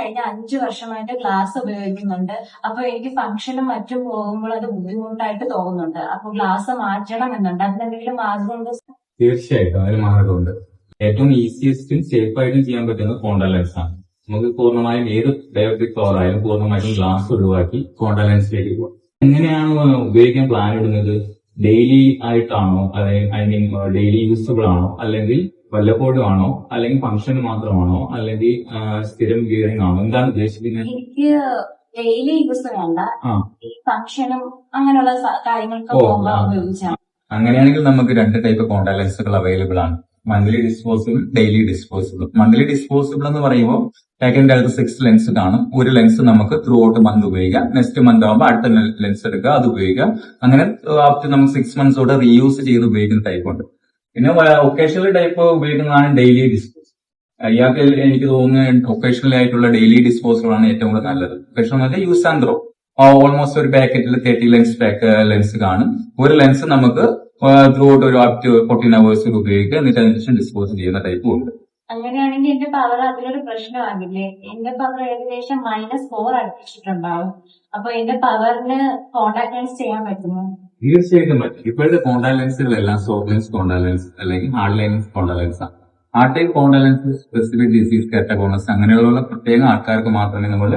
കഴിഞ്ഞ അഞ്ചു വർഷമായിട്ട് ഗ്ലാസ് ഉപയോഗിക്കുന്നുണ്ട്. അപ്പൊ എനിക്ക് ഫംഗ്ഷനും മറ്റും പോകുമ്പോൾ അത് ബുദ്ധിമുട്ടായിട്ട് തോന്നുന്നുണ്ട്. അപ്പൊ ഗ്ലാസ് മാറ്റണം എന്നുണ്ട് അതിനെന്തെങ്കിലും മാർഗമുണ്ടോ? തീർച്ചയായിട്ടും. അതിന് മാർഗമുണ്ട്. ഏറ്റവും ഈസിയസ്റ്റും സേഫ് ആയിട്ടും ചെയ്യാൻ പറ്റുന്നത് കോണ്ടാ ലെൻസ് ആണ്. നമുക്ക് പൂർണമായും ഏത് ഡയോപ്റ്റിക് പവർ ആയാലും പൂർണമായിട്ടും ഗ്ലാസ് ഒഴിവാക്കി കോണ്ടാ ലെൻസിലേക്ക് പോകാം എങ്ങനെയാണ് ഉപയോഗിക്കാൻ പ്ലാൻ ഇടുന്നത്? ഡെയിലി ആയിട്ടാണോ? അതായത് ഐ മീൻ ഡെയിലി യൂസബിൾ ആണോ? അല്ലെങ്കിൽ വല്ലപ്പോഴും ആണോ? അല്ലെങ്കിൽ ഫംഗ്ഷന് മാത്രമാണോ? അല്ലെങ്കിൽ സ്ഥിരം ഗിയറിംഗ് ആണോ? എന്താണ് ഉദ്ദേശിക്കുന്നത്? എനിക്ക് ഡെയിലി യൂസ് വേണ്ട. ഈ ഫംഗ്ഷനും അങ്ങനെയുള്ള കാര്യങ്ങളൊക്കെ കാര്യങ്ങൾക്ക് പോകുമ്പോൾ ആ. അങ്ങനെയാണെങ്കിൽ നമുക്ക് രണ്ട് ടൈപ്പ് കോണ്ടാലൻസുകൾ ലെൻസുകൾ അവൈലബിൾ ആണ്. Monthly disposable daily disposable monthly disposable എന്ന് പറയുമ്പോൾ ടേക്കൻ അകത്ത് സിക്സ് ലെൻസ് കാണും. ഒരു ലെൻസ് നമുക്ക് ത്രൂ ഔട്ട് മന്ത് ഉപയോഗിക്കാം. നെക്സ്റ്റ് മന്ത് ആകുമ്പോൾ അടുത്ത ലെൻസ് എടുക്കുക അത് ഉപയോഗിക്കാം അങ്ങനെ ആഫ്റ്റർ നമുക്ക് സിക്സ് മന്ത്സോടെ റീയൂസ് ചെയ്ത് ഉപയോഗിക്കുന്ന ടൈപ്പ് ഉണ്ട്. പിന്നെ ഒക്കേഷണൽ ടൈപ്പ് ഉപയോഗിക്കുന്നതാണ് ഡെയിലി ഡിസ്പോസ് ഇയാൾക്ക് എനിക്ക് തോന്നുന്നു ഒക്കേഷണൽ ആയിട്ടുള്ള ഡെയിലി ഡിസ്പോസബിൾ ആണ് ഏറ്റവും കൂടുതൽ നല്ലത്. ഒക്കേഷണൽ എന്ന് യൂസ് ആൻഡ് ത്രോ ഓൾമോസ്റ്റ് ഒരു പാക്കറ്റിൽ തേർട്ടി ലെൻസ് ലെൻസ് കാണും. ഒരു ലെൻസ് നമുക്ക് ത്രൂ ഔട്ട് ഒരു അപ് ടു ഫോർട്ടീൻ അവേഴ്സ് ഉപയോഗിക്കുക. എന്നിട്ട് അതിനുശേഷം ഡിസ്പോസ് ചെയ്യുന്ന ടൈപ്പും ഉണ്ട്. അങ്ങനെയാണെങ്കിൽ എന്റെ പവർ അതിലൊരു പ്രശ്നമാകില്ലേ? എന്റെ പവർ ഏകദേശം മൈനസ് ഫോർ അടുപ്പിച്ചിട്ടുണ്ടാവും അപ്പൊ എന്റെ പവറിന് കോണ്ടാക്ട് ലെൻസ് ചെയ്യാൻ പറ്റുമോ? തീർച്ചയായിട്ടും പറ്റും. ഇപ്പോഴത്തെ കോണ്ടാലൻസുകൾ ലെൻസുകളെല്ലാം സോഫ്റ്റ് ലെൻസ് കോണ്ടാലൻസ് ലെൻസ് അല്ലെങ്കിൽ ഹാർഡ് ലൈൻസ് കോണ്ടാലൻസ് ലെൻസ് ആണ് hard type contact lens specific disease കാറ്റഗോണസ് അങ്ങനെയുള്ള പ്രത്യേക ആൾക്കാർക്ക് മാത്രമേ നമ്മൾ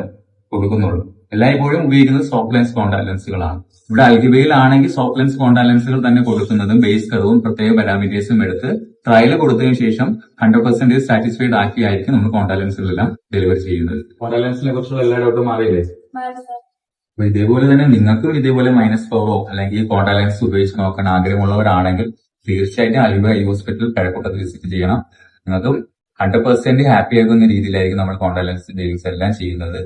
കൊടുക്കുന്നുള്ളൂ. എല്ലായ്പ്പോഴും ഉപയോഗിക്കുന്നത് സോഫ്റ്റ് ലെൻസ് കോണ്ടാലൻസുകളാണ് ലെൻസുകളാണ് ഇവിടെ അൽഗിബയിലാണെങ്കിൽ സോഫ്റ്റ് ലെൻസ് കോണ്ടാലൻസുകൾ ലെൻസുകൾ തന്നെ കൊടുക്കുന്നതും ബേസ് കർവും പ്രത്യേക പാരാമീറ്റേഴ്സും എടുത്ത് ട്രയൽ കൊടുത്തതിനു ശേഷം ഹൺഡ്രഡ് പെർസെന്റേജ് സാറ്റിസ്ഫൈഡ് ആക്കിയായിരിക്കും നമ്മൾ കോണ്ടാലൻസുകളെല്ലാം ലെൻസുകളെല്ലാം ഡെലിവർ ചെയ്യുന്നത്. കോണ്ടാലൻസിനെ ലെൻസിനെ കുറിച്ചുള്ള എല്ലാ ഡൗട്ടും അറിയില്ലേ അപ്പൊ ഇതേപോലെ തന്നെ നിങ്ങൾക്കും ഇതേപോലെ മൈനസ് പവറോ അല്ലെങ്കിൽ കോണ്ടാക്ട് ലെൻസ് ഉപയോഗിച്ച് നോക്കാൻ ആഗ്രഹമുള്ളവരാണെങ്കിൽ തീർച്ചയായിട്ടും അലിബ ഐ ഹോസ്പിറ്റൽ കഴക്കൂട്ടത്ത് വിസിറ്റ് ചെയ്യണം. നിങ്ങൾക്ക് ഹൺഡ്രഡ് പെർസെന്റ് ഹാപ്പി ആകുന്ന രീതിയിലായിരിക്കും നമ്മൾ കോണ്ടാക്ട് ലെൻസ് എല്ലാം ചെയ്യുന്നത്.